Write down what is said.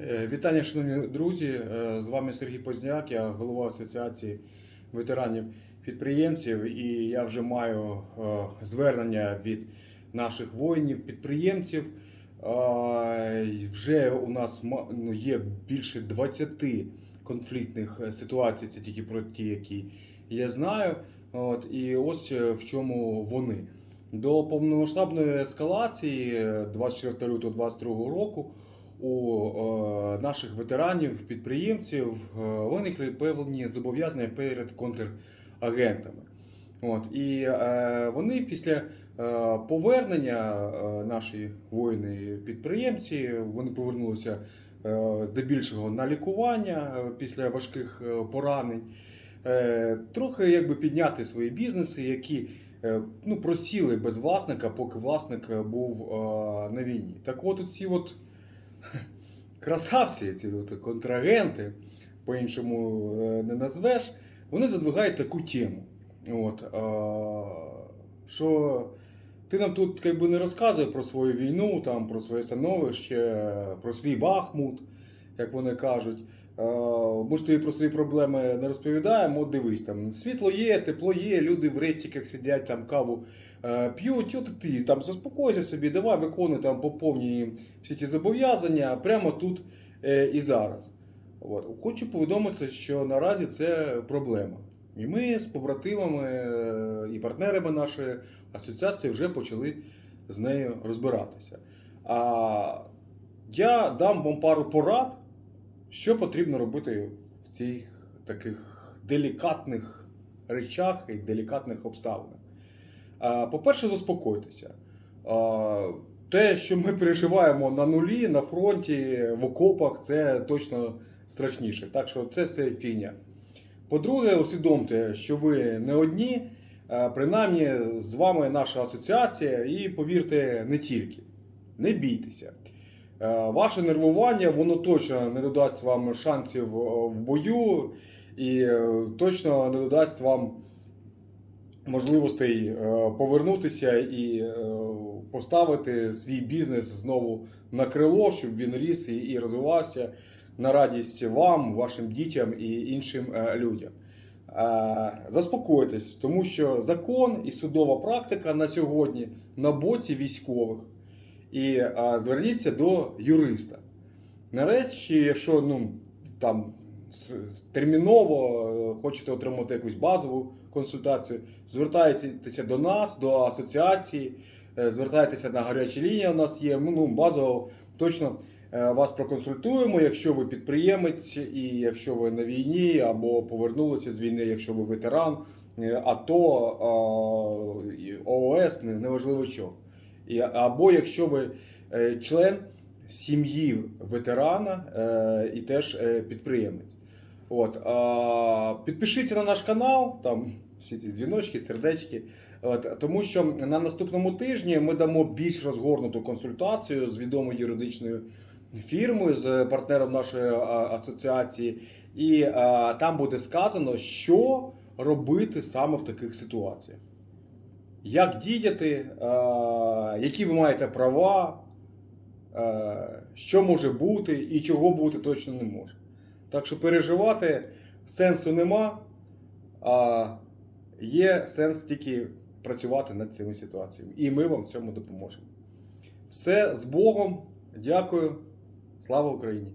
Е, Вітання, шановні друзі. Е, З вами Сергій Позняк, я голова Асоціації ветеранів підприємців, і я вже маю е, звернення від наших воїнів-підприємців. Вже у нас ну, є більше 20 конфліктних ситуацій, це тільки про ті, які я знаю. От, і ось в чому вони. До повномасштабної ескалації е, 24 лютого 2022 року у наших ветеранів, підприємців е, виникли певні зобов'язання перед контрагентами. От, і е, вони після е, повернення е, наші воїни-підприємці вони повернулися е, здебільшого на лікування е, після важких е, поранень. Е, трохи якби підняти свої бізнеси, які е, ну, просіли без власника, поки власник е, був е, на війні. Так от ці от красавці, ці от контрагенти, по-іншому е, не назвеш, вони задвигають таку тему. От, що ти нам тут якби, не розказуй про свою війну, там, про своє становище, про свій Бахмут, як вони кажуть. Е, Ми ж тобі про свої проблеми не розповідаємо. От дивись, там світло є, тепло є, люди в рейсіках сидять, там каву е, п'ють. От ти там заспокойся собі, давай виконуй там по повній всі ті зобов'язання прямо тут е, і зараз. От. Хочу повідомити, що наразі це проблема. І ми з побратимами і партнерами нашої асоціації вже почали з нею розбиратися. А я дам вам пару порад, що потрібно робити в цих таких делікатних речах і делікатних обставинах. По-перше, заспокойтеся. Те, що ми переживаємо на нулі, на фронті, в окопах, це точно страшніше. Так що це все фігня. По-друге, усвідомте, що ви не одні, принаймні з вами наша асоціація, і повірте, не тільки. Не бійтеся. Е, Ваше нервування воно точно не додасть вам шансів е, в бою і е, точно не додасть вам можливостей повернутися і поставити свій бізнес знову на крило, щоб він ріс і- розвивався на радість вам, вашим дітям і іншим людям. Заспокойтесь, тому що закон і судова практика на сьогодні на боці військових. І а, зверніться до юриста. Нарешті, якщо ну, там терміново е, хочете отримати якусь базову консультацію, звертайтеся до нас, до асоціації, е, звертайтеся на гарячі лінії. У нас є. Ми, Ну, базово точно е, вас проконсультуємо, якщо ви підприємець, і якщо ви на війні або повернулися з війни, якщо ви ветеран, АТО, ООС, неважливо що. Або якщо ви е, член сім'ї ветерана е, і теж е, підприємець. От, підпишіться на наш канал, там всі ці дзвіночки, сердечки. От, тому що на наступному тижні ми дамо більш розгорнуту консультацію з відомою юридичною фірмою, з партнером нашої асоціації, і там буде сказано, що робити саме в таких ситуаціях як діяти, е, які ви маєте права, е, що може бути і чого бути точно не може. Так що переживати сенсу нема, а є сенс тільки працювати над цими ситуаціями. І ми вам в цьому допоможемо. Все з Богом. Дякую. Слава Україні!